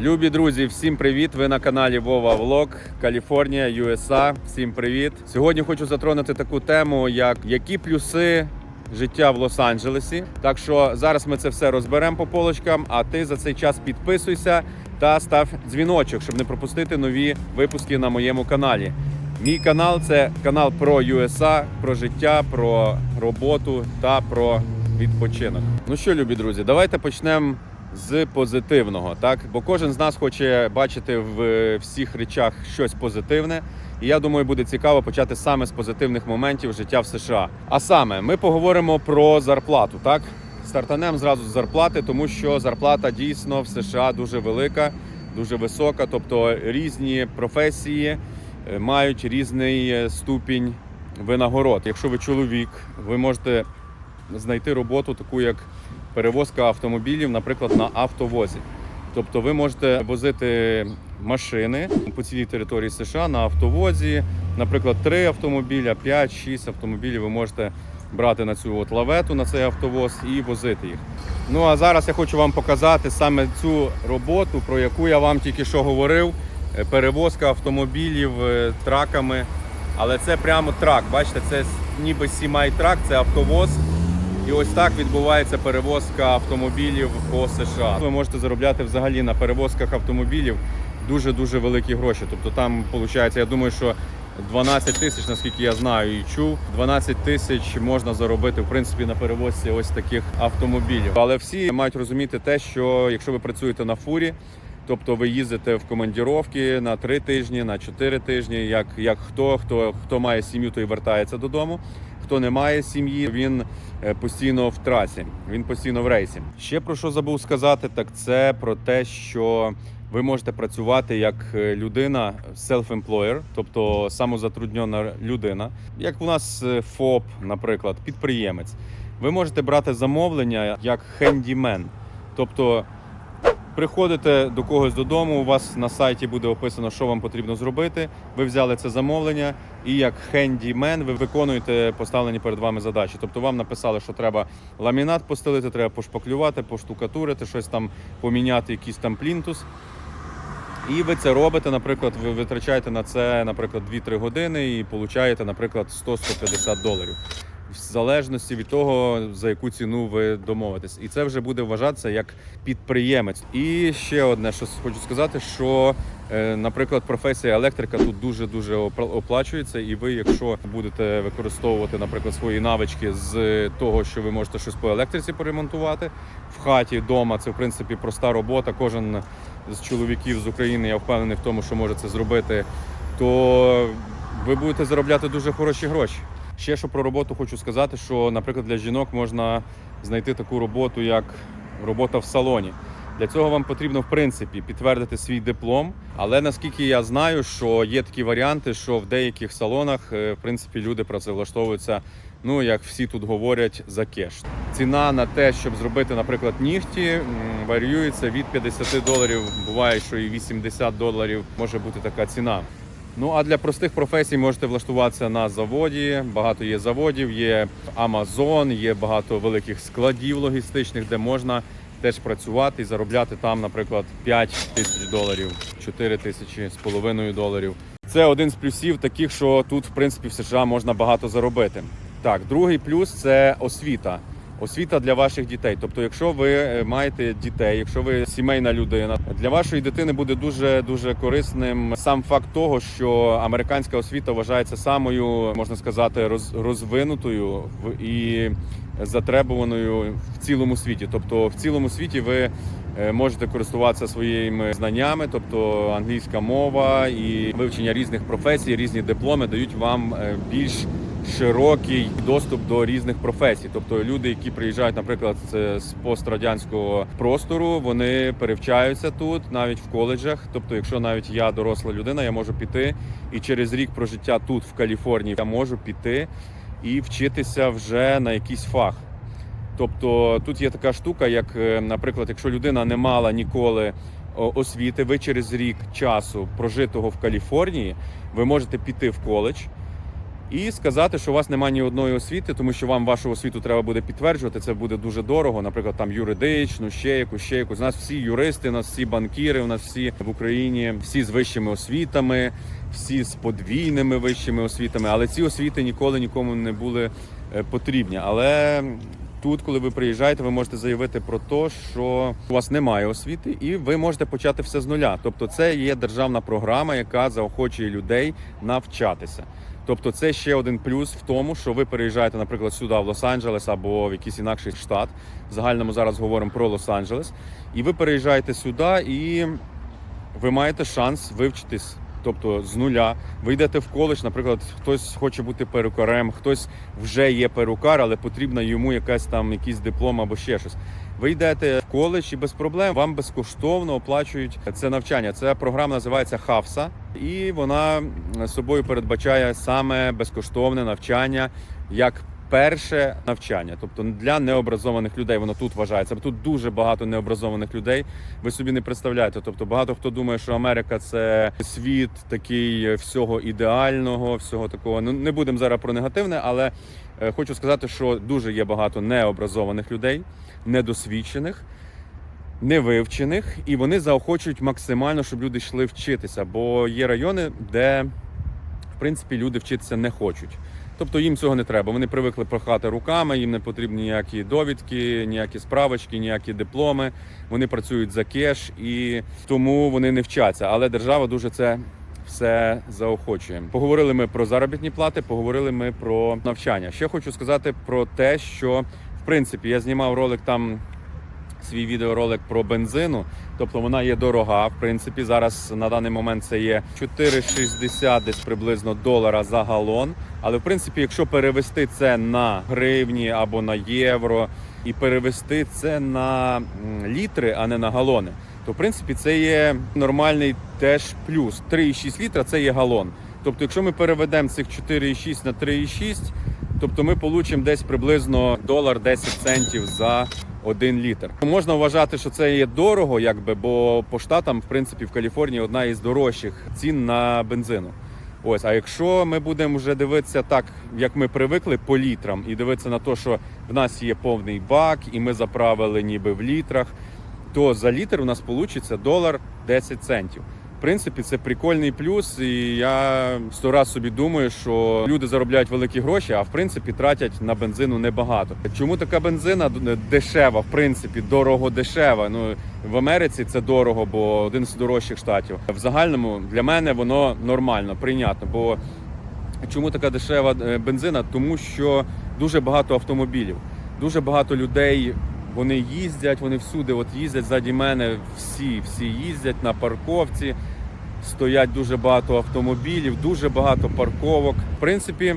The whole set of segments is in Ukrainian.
Любі друзі, всім привіт! Ви на каналі Вова Влог, Каліфорнія, USA. Всім привіт! Сьогодні хочу затронути таку тему, як які плюси життя в Лос-Анджелесі. Так що зараз ми це все розберемо по полочкам. А ти за цей час підписуйся та став дзвіночок, щоб не пропустити нові випуски на моєму каналі. Мій канал це канал про USA, про життя, про роботу та про відпочинок. Ну що, любі друзі, давайте почнемо з позитивного, так бо кожен з нас хоче бачити в всіх речах щось позитивне. І я думаю, буде цікаво почати саме з позитивних моментів життя в США. А саме ми поговоримо про зарплату. Так, стартанемо зразу з зарплати, тому що зарплата дійсно в США дуже велика, дуже висока. Тобто різні професії е, мають різний е, ступінь винагород. Якщо ви чоловік, ви можете знайти роботу, таку як перевозка автомобілів, наприклад, на автовозі. Тобто ви можете возити машини по цілій території США на автовозі, наприклад, 3 автомобіля, 5-6 автомобілів ви можете брати на цю от лавету, на цей автовоз і возити їх. Ну а зараз я хочу вам показати саме цю роботу, про яку я вам тільки що говорив. Е, Перевозка автомобілів е, траками. Але це прямо трак. Бачите, це ніби сімай трак, це автовоз. І ось так відбувається перевозка автомобілів по США. Ви можете заробляти взагалі на перевозках автомобілів дуже дуже великі гроші. Тобто там виходить, я думаю, що 12 тисяч, наскільки я знаю і чув, 12 тисяч можна заробити в принципі на перевозці ось таких автомобілів. Але всі мають розуміти те, що якщо ви працюєте на фурі. Тобто ви їздите в командіровки на три тижні, на чотири тижні. Як, як хто, хто, хто має сім'ю, той вертається додому. Хто не має сім'ї, він е, постійно в трасі, він постійно в рейсі. Ще про що забув сказати, так це про те, що ви можете працювати як е, людина self-employer, тобто самозатруднена людина, як у нас е, ФОП, наприклад, підприємець. Ви можете брати замовлення як хендімен, тобто. Приходите до когось додому, у вас на сайті буде описано, що вам потрібно зробити. Ви взяли це замовлення, і як хендімен ви виконуєте поставлені перед вами задачі. Тобто вам написали, що треба ламінат постелити, треба пошпаклювати, поштукатурити, щось там поміняти, якийсь там плінтус. І ви це робите, наприклад, ви витрачаєте на це, наприклад, 2-3 години і получаєте, наприклад, 100-150 доларів. В залежності від того, за яку ціну ви домовитесь. І це вже буде вважатися як підприємець. І ще одне, що хочу сказати, що, е, наприклад, професія електрика тут дуже-дуже опла- оплачується, і ви, якщо будете використовувати, наприклад, свої навички з того, що ви можете щось по електриці поремонтувати в хаті, вдома, це в принципі проста робота. Кожен з чоловіків з України, я впевнений в тому, що може це зробити, то ви будете заробляти дуже хороші гроші. Ще що про роботу хочу сказати, що, наприклад, для жінок можна знайти таку роботу, як робота в салоні. Для цього вам потрібно, в принципі, підтвердити свій диплом. Але наскільки я знаю, що є такі варіанти, що в деяких салонах, е, в принципі, люди працевлаштовуються, ну як всі тут говорять, за кеш. Ціна на те, щоб зробити, наприклад, нігті, варіюється від 50 доларів. Буває, що і 80 доларів може бути така ціна. Ну а для простих професій можете влаштуватися на заводі. Багато є заводів, є Amazon, є багато великих складів логістичних, де можна теж працювати і заробляти там, наприклад, 5 тисяч доларів, 4 тисячі з половиною доларів. Це один з плюсів таких, що тут, в принципі, в США можна багато заробити. Так, другий плюс це освіта. Освіта для ваших дітей. Тобто, якщо ви е, маєте дітей, якщо ви сімейна людина, для вашої дитини буде дуже дуже корисним сам факт того, що американська освіта вважається самою, можна сказати, роз, розвинутою і затребуваною в цілому світі. Тобто, в цілому світі ви е, можете користуватися своїми знаннями, тобто англійська мова і вивчення різних професій, різні дипломи дають вам е, більш широкий доступ до різних професій. Тобто люди, які приїжджають, наприклад, з пострадянського простору, вони перевчаються тут, навіть в коледжах. Тобто, якщо навіть я доросла людина, я можу піти і через рік прожиття тут, в Каліфорнії, я можу піти і вчитися вже на якийсь фах. Тобто тут є така штука, як, е, наприклад, якщо людина не мала ніколи освіти, ви через рік часу прожитого в Каліфорнії, ви можете піти в коледж І сказати, що у вас немає ні одної освіти, тому що вам вашу освіту треба буде підтверджувати. Це буде дуже дорого. Наприклад, там юридичну, ще якусь, ще якусь. У нас всі юристи, у нас всі банкіри, у нас всі в Україні, всі з вищими освітами, всі з подвійними вищими освітами. Але ці освіти ніколи нікому не були е, потрібні. Але тут, коли ви приїжджаєте, ви можете заявити про те, що у вас немає освіти, і ви можете почати все з нуля. Тобто, це є державна програма, яка заохочує людей навчатися. Тобто, це ще один плюс в тому, що ви переїжджаєте, наприклад, сюди, в Лос-Анджелес або в якийсь інакший штат. В загальному зараз говоримо про Лос-Анджелес. І ви переїжджаєте сюди, і ви маєте шанс вивчитись. Тобто з нуля ви йдете в коледж, наприклад, хтось хоче бути перукарем, хтось вже є перукар, але потрібна йому якась там якийсь диплом або ще щось. Ви йдете в коледж і без проблем вам безкоштовно оплачують це навчання. Ця програма називається Хавса, і вона собою передбачає саме безкоштовне навчання як перше навчання, тобто для необразованих людей воно тут вважається. Тут дуже багато необразованих людей. Ви собі не представляєте. Тобто багато хто думає, що Америка це світ такий всього ідеального, всього такого. Ну не будемо зараз про негативне, але е, хочу сказати, що дуже є багато необразованих людей, недосвідчених. Невивчених, і вони заохочують максимально, щоб люди йшли вчитися. Бо є райони, де в принципі люди вчитися не хочуть. Тобто їм цього не треба. Вони привикли прохати руками, їм не потрібні ніякі довідки, ніякі справочки, ніякі дипломи. Вони працюють за кеш і тому вони не вчаться. Але держава дуже це все заохочує. Поговорили ми про заробітні плати, поговорили ми про навчання. Ще хочу сказати про те, що в принципі я знімав ролик там. Свій відеоролик про бензину, тобто вона є дорога. В принципі, зараз на даний момент це є 4,60 десь приблизно долара за галон. Але в принципі, якщо перевести це на гривні або на євро, і перевести це на літри, а не на галони, то в принципі це є нормальний теж плюс. 3,6 літра це є галон. Тобто, якщо ми переведемо цих 4,6 на 3,6, тобто ми получимо десь приблизно долар 10 центів за один літр. Можна вважати, що це є дорого, якби, бо по штатам, в принципі, в Каліфорнії одна із дорожчих цін на бензину. Ось, а якщо ми будемо вже дивитися так, як ми привикли по літрам, і дивитися на те, що в нас є повний бак, і ми заправили ніби в літрах, то за літр у нас вийде долар 10 центів. Принципі, це прикольний плюс, і я сто раз собі думаю, що люди заробляють великі гроші, а в принципі тратять на бензину небагато. Чому така бензина дешева? В принципі, дорого дешева. Ну в Америці це дорого, бо один з дорожчих штатів. В загальному для мене воно нормально, прийнятно. Бо чому така дешева е, бензина? Тому що дуже багато автомобілів, дуже багато людей. Вони їздять, вони всюди от їздять ззаді мене. Всі, всі їздять на парковці. Стоять дуже багато автомобілів, дуже багато парковок. В принципі,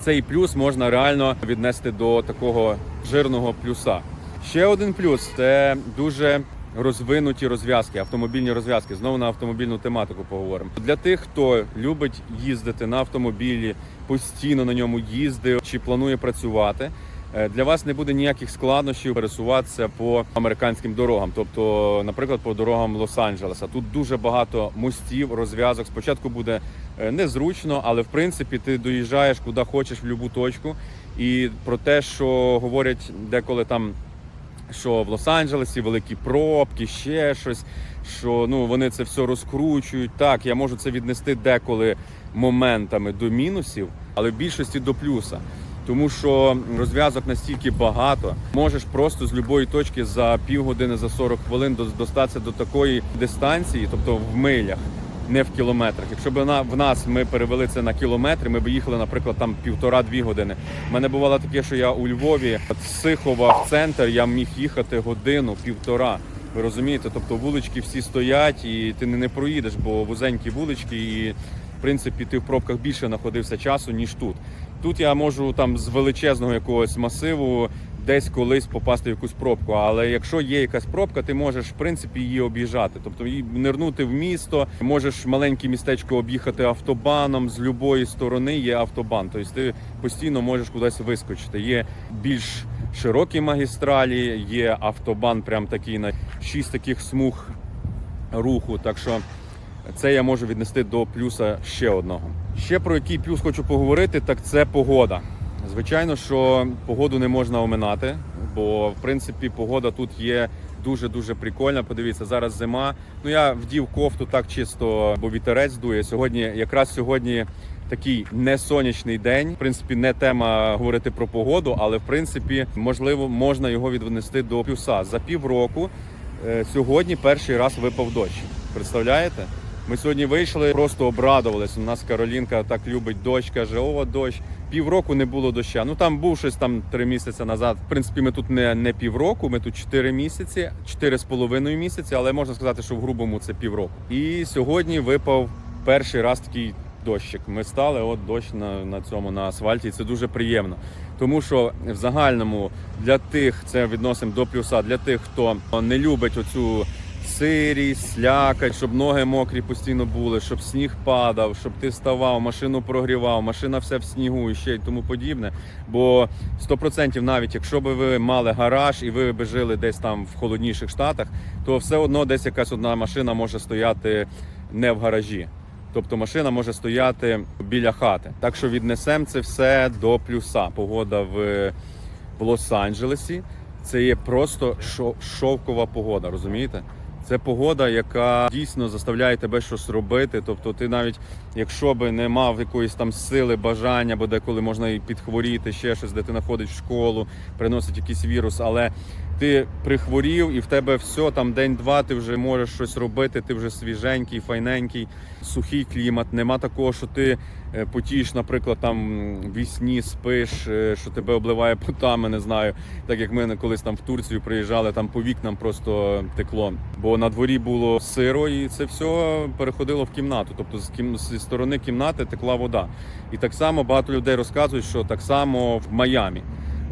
цей плюс можна реально віднести до такого жирного плюса. Ще один плюс це дуже розвинуті розв'язки, автомобільні розв'язки. Знову на автомобільну тематику поговоримо. Для тих, хто любить їздити на автомобілі, постійно на ньому їздив чи планує працювати. Е, Для вас не буде ніяких складнощів пересуватися по американським дорогам, тобто, наприклад, по дорогам Лос-Анджелеса. Тут дуже багато мостів, розв'язок. Спочатку буде е, незручно, але в принципі ти доїжджаєш куди хочеш в будь-яку точку. І про те, що говорять деколи там що в Лос-Анджелесі великі пробки, ще щось. Що ну вони це все розкручують. Так, я можу це віднести деколи моментами до мінусів, але в більшості до плюса. Тому що розв'язок настільки багато, можеш просто з будь-якої точки за півгодини, за 40 хвилин достатися до такої дистанції, тобто в милях, не в кілометрах. Якщо б на в нас ми перевели це на кілометри, ми б їхали, наприклад, там півтора-дві години. У мене бувало таке, що я у Львові з Сихова в центр я міг їхати годину, півтора. Ви розумієте? Тобто вулички всі стоять, і ти не, проїдеш, бо вузенькі вулички, і в принципі ти в пробках більше знаходився часу, ніж тут. Тут я можу там з величезного якогось масиву десь колись попасти в якусь пробку. Але якщо є якась пробка, ти можеш в принципі її об'їжджати. Тобто її нирнути в місто, можеш маленьке містечко об'їхати автобаном. З любої сторони є автобан. Тобто ти постійно можеш кудись вискочити. Є більш широкі магістралі, є автобан, прям такий на шість таких смуг руху. Так що це я можу віднести до плюса ще одного. Ще про який плюс хочу поговорити, так це погода. Звичайно, що погоду не можна оминати, бо в принципі погода тут є дуже дуже прикольна. Подивіться, зараз зима. Ну я вдів кофту так чисто, бо вітерець дує. Сьогодні, якраз сьогодні. Такий не сонячний день. В принципі, не тема говорити про погоду, але в принципі можливо можна його віднести до плюса. За півроку е, сьогодні перший раз випав дощ. Представляєте? Ми сьогодні вийшли, просто обрадувались. У нас Каролінка так любить дощ, каже: о, дощ. Півроку не було доща. Ну там був щось там три місяці назад. В принципі, ми тут не, не півроку, ми тут чотири місяці, чотири з половиною місяці, але можна сказати, що в грубому це півроку. І сьогодні випав перший раз такий дощик. Ми стали, от дощ на, на цьому на асфальті. І це дуже приємно. Тому що в загальному для тих це відносимо до плюса, для тих, хто не любить оцю сирість, слякоть, щоб ноги мокрі постійно були, щоб сніг падав, щоб ти вставав, машину прогрівав, машина все в снігу і ще й тому подібне. Бо 100% навіть якщо би ви мали гараж і ви би жили десь там в холодніших штатах, то все одно десь якась одна машина може стояти не в гаражі. Тобто машина може стояти біля хати. Так що віднесемо це все до плюса. Погода в, Лос-Анджелесі це є просто шо- шовкова погода, розумієте? Це погода, яка дійсно заставляє тебе щось робити. Тобто, ти навіть якщо би не мав якоїсь там сили, бажання, бо деколи можна і підхворіти, ще щось, де ти в школу, приносить якийсь вірус, але ти прихворів і в тебе все там день-два, ти вже можеш щось робити, ти вже свіженький, файненький, сухий клімат. Нема такого, що ти е, потієш, наприклад, там вісні спиш, е, що тебе обливає потами, не знаю. Так як ми колись там в Турцію приїжджали, там по вікнам просто текло. Бо на дворі було сиро, і це все переходило в кімнату. Тобто з кім зі сторони кімнати текла вода. І так само багато людей розказують, що так само в Майамі.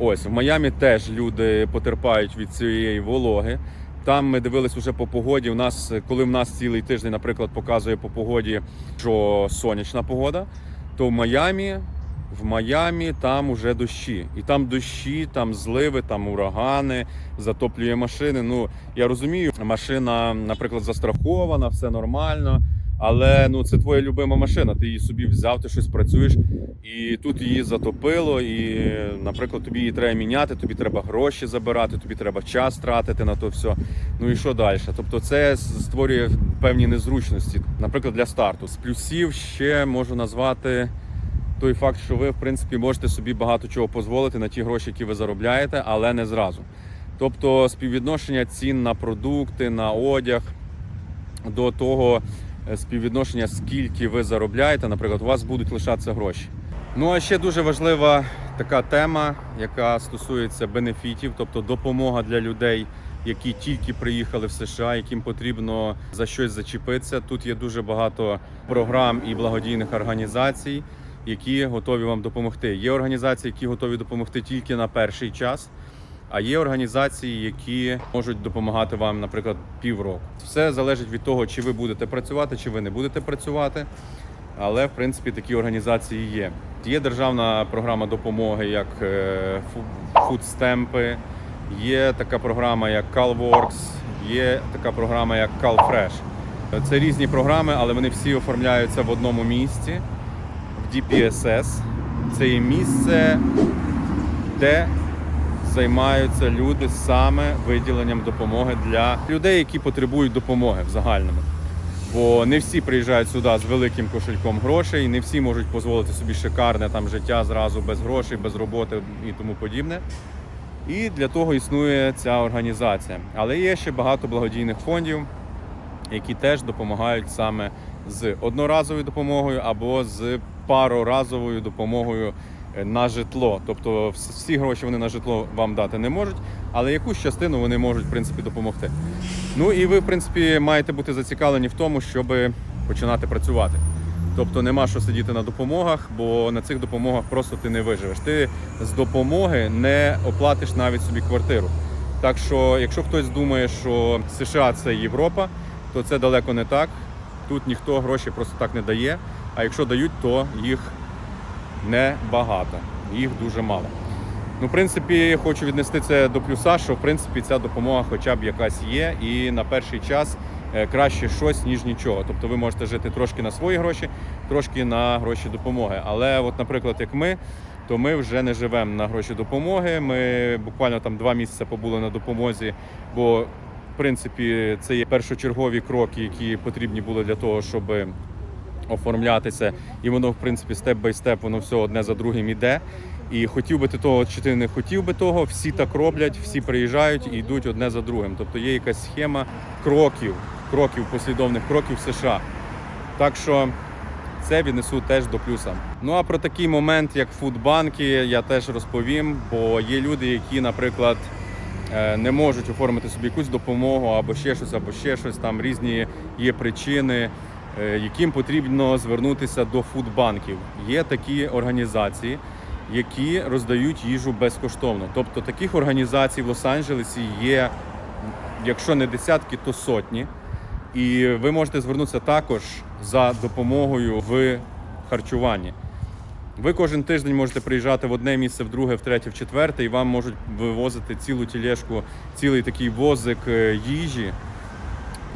Ось в Майамі теж люди потерпають від цієї вологи. Там ми дивились уже по погоді. У нас, коли в нас цілий тиждень, наприклад, показує по погоді, що сонячна погода, то в Майамі, в Майамі там уже дощі. І там дощі, там зливи, там урагани, затоплює машини. Ну я розумію, машина, наприклад, застрахована, все нормально. Але ну це твоя любима машина. Ти її собі взяв, ти щось працюєш, і тут її затопило. І, наприклад, тобі її треба міняти, тобі треба гроші забирати, тобі треба час тратити на то все. Ну і що далі? Тобто, це створює певні незручності. Наприклад, для старту з плюсів ще можу назвати. Той факт, що ви в принципі можете собі багато чого дозволити на ті гроші, які ви заробляєте, але не зразу. Тобто співвідношення цін на продукти, на одяг до того співвідношення, скільки ви заробляєте, наприклад, у вас будуть лишатися гроші. Ну а ще дуже важлива така тема, яка стосується бенефітів, тобто допомога для людей, які тільки приїхали в США, яким потрібно за щось зачепитися. Тут є дуже багато програм і благодійних організацій, які готові вам допомогти. Є організації, які готові допомогти тільки на перший час. А є організації, які можуть допомагати вам, наприклад, півроку. Все залежить від того, чи ви будете працювати, чи ви не будете працювати. Але в принципі такі організації є. Є державна програма допомоги, як е, фу- фудстемпи, є така програма, як CalWorks, є така програма, як CalFresh. Це різні програми, але вони всі оформляються в одному місці в DPSS. Це є місце, де займаються люди саме виділенням допомоги для людей, які потребують допомоги в загальному. Бо не всі приїжджають сюди з великим кошельком грошей, не всі можуть дозволити собі шикарне там життя зразу без грошей, без роботи і тому подібне. І для того існує ця організація. Але є ще багато благодійних фондів, які теж допомагають саме з одноразовою допомогою або з пароразовою допомогою на житло. Тобто всі гроші вони на житло вам дати не можуть, але якусь частину вони можуть в принципі допомогти. Ну і ви, в принципі, маєте бути зацікавлені в тому, щоб починати працювати. Тобто нема що сидіти на допомогах, бо на цих допомогах просто ти не виживеш. Ти з допомоги не оплатиш навіть собі квартиру. Так що, якщо хтось думає, що США це Європа, то це далеко не так. Тут ніхто гроші просто так не дає. А якщо дають, то їх небагато, їх дуже мало. Ну, в принципі, хочу віднести це до плюса, що в принципі ця допомога хоча б якась є. І на перший час е, краще щось, ніж нічого. Тобто ви можете жити трошки на свої гроші, трошки на гроші допомоги. Але, от, наприклад, як ми, то ми вже не живемо на гроші допомоги. Ми буквально там два місяці побули на допомозі, бо в принципі це є першочергові кроки, які потрібні були для того, щоб оформлятися, і воно, в принципі, степ бай степ, воно все одне за другим іде. І хотів би ти того, чи ти не хотів би того, всі так роблять, всі приїжджають і йдуть одне за другим. Тобто є якась схема кроків, кроків, послідовних кроків США. Так що це віднесу теж до плюса. Ну а про такий момент, як фудбанки, я теж розповім, бо є люди, які, наприклад, е, не можуть оформити собі якусь допомогу або ще щось, або ще щось. Там різні є причини, яким потрібно звернутися до фудбанків. Є такі організації, які роздають їжу безкоштовно. Тобто таких організацій в Лос-Анджелесі є, якщо не десятки, то сотні. І ви можете звернутися також за допомогою в харчуванні. Ви кожен тиждень можете приїжджати в одне місце, в друге, в третє, в четверте, і вам можуть вивозити цілу тілешку, цілий такий возик е, їжі,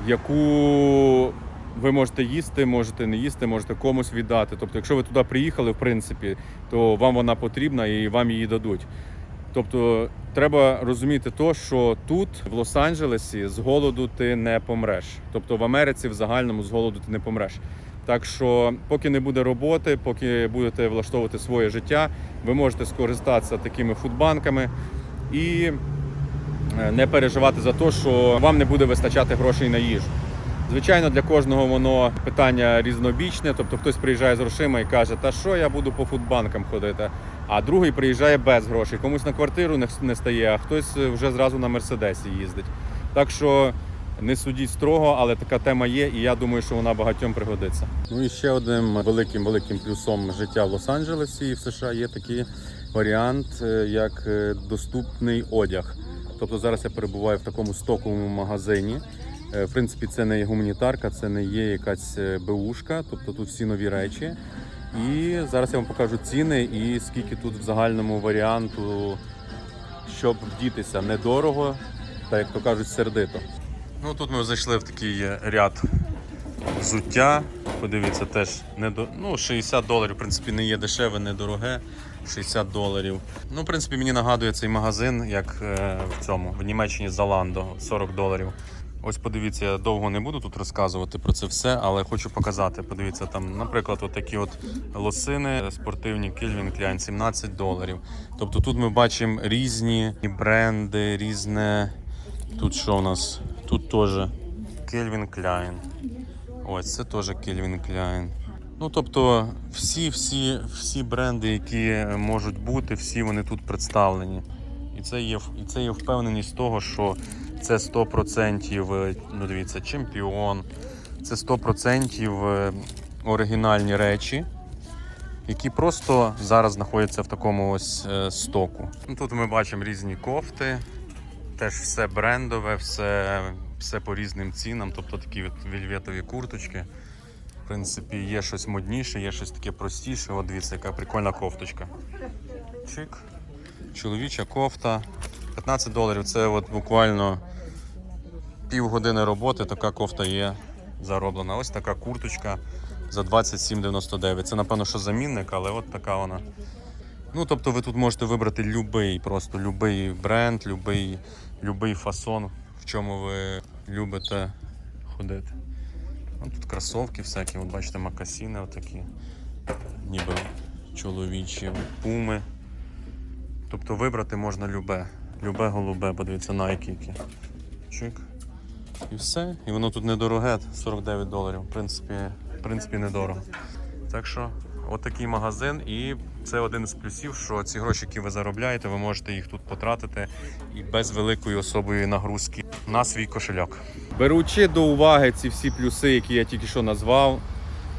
яку ви можете їсти, можете не їсти, можете комусь віддати. Тобто, якщо ви туди приїхали, в принципі, то вам вона потрібна і вам її дадуть. Тобто треба розуміти то, що тут, в Лос-Анджелесі, з голоду ти не помреш. Тобто в Америці в загальному з голоду ти не помреш. Так що, поки не буде роботи, поки будете влаштовувати своє життя, ви можете скористатися такими фудбанками і е, не переживати за те, що вам не буде вистачати грошей на їжу. Звичайно, для кожного воно питання різнобічне. Тобто хтось приїжджає з грошима і каже, та що я буду по фудбанкам ходити. А другий приїжджає без грошей. Комусь на квартиру не- стає, а хтось вже зразу на мерседесі їздить. Так що не судіть строго, але така тема є, і я думаю, що вона багатьом пригодиться. Ну і ще одним великим великим плюсом життя в Лос-Анджелесі і в США є такий варіант, е, як е, доступний одяг. Тобто зараз я перебуваю в такому стоковому магазині. Е, В принципі, це не є гуманітарка, це не є якась е, БУшка, тобто тут всі нові речі. І зараз я вам покажу ціни і скільки тут в загальному варіанту, щоб вдітися недорого, та як то кажуть, сердито. Ну тут ми зайшли в такий ряд взуття. Подивіться, теж не до... ну, 60 доларів, в принципі, не є дешеве, не дороге. 60 доларів. Ну, в принципі, мені нагадує цей магазин, як е, в цьому, в Німеччині Zalando, 40 доларів. Ось подивіться, я довго не буду тут розказувати про це все, але хочу показати. Подивіться, там, наприклад, от такі от лосини спортивні Calvin Klein 17 доларів. Тобто тут ми бачимо різні бренди, різне. Тут що у нас? Тут теж Calvin Klein. Ось це теж Calvin Klein. Ну тобто, всі, всі, всі бренди, які можуть бути, всі вони тут представлені. І це є, і це є впевненість того, що це 100% е, ну дивіться, чемпіон, це 100% е, оригінальні речі, які просто зараз знаходяться в такому ось е, стоку. Ну, тут ми бачимо різні кофти, теж все брендове, все, все по різним цінам, тобто такі от вельветові курточки. В принципі, є щось модніше, є щось таке простіше. От дивіться, яка прикольна кофточка. Чик. Чоловіча кофта. 15 доларів це от буквально півгодини роботи. Така кофта є зароблена. Ось така курточка за 27,99. Це напевно, що замінник, але от така вона. Ну, тобто ви тут можете вибрати любий, просто любий бренд, любий, любий фасон, в чому ви любите ходити. Ну, тут кросовки всякі, от бачите, макасіни отакі, ніби чоловічі, пуми. Тобто вибрати можна любе. Любе голубе, подивіться, Nike. Чик. І все. І воно тут недороге, 49 доларів. В принципі, в принципі недорого. Так що, отакий магазин, і це один з плюсів, що ці гроші, які ви заробляєте, ви можете їх тут потратити і без великої особої нагрузки на свій кошельок. Беручи до уваги ці всі плюси, які я тільки що назвав,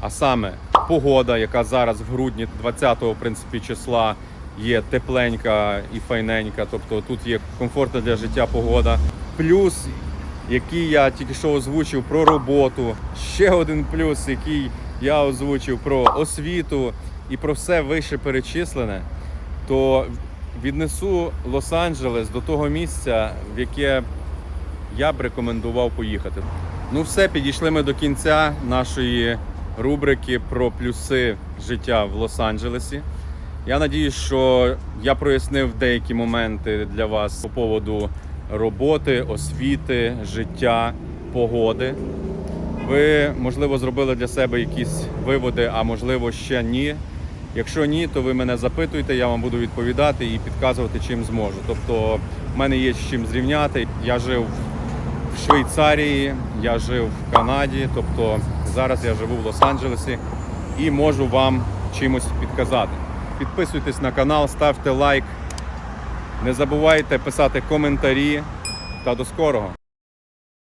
а саме погода, яка зараз в грудні 20-го в принципі, числа є тепленька і файненька, тобто тут є комфортна для життя погода. Плюс, який я тільки що озвучив про роботу. Ще один плюс, який я озвучив про освіту і про все вище перечислене, то віднесу Лос-Анджелес до того місця, в яке я б рекомендував поїхати. Ну все, підійшли ми до кінця нашої рубрики про плюси життя в Лос-Анджелесі. Я надіюсь, що я прояснив деякі моменти для вас по поводу роботи, освіти, життя, погоди. Ви, можливо, зробили для себе якісь виводи, а можливо ще ні. Якщо ні, то ви мене запитуйте, я вам буду відповідати і підказувати, чим зможу. Тобто, в мене є з чим зрівняти. Я жив в Швейцарії, я жив в Канаді, тобто зараз я живу в Лос-Анджелесі і можу вам чимось підказати. Підписуйтесь на канал, ставте лайк, не забувайте писати коментарі та до скорого!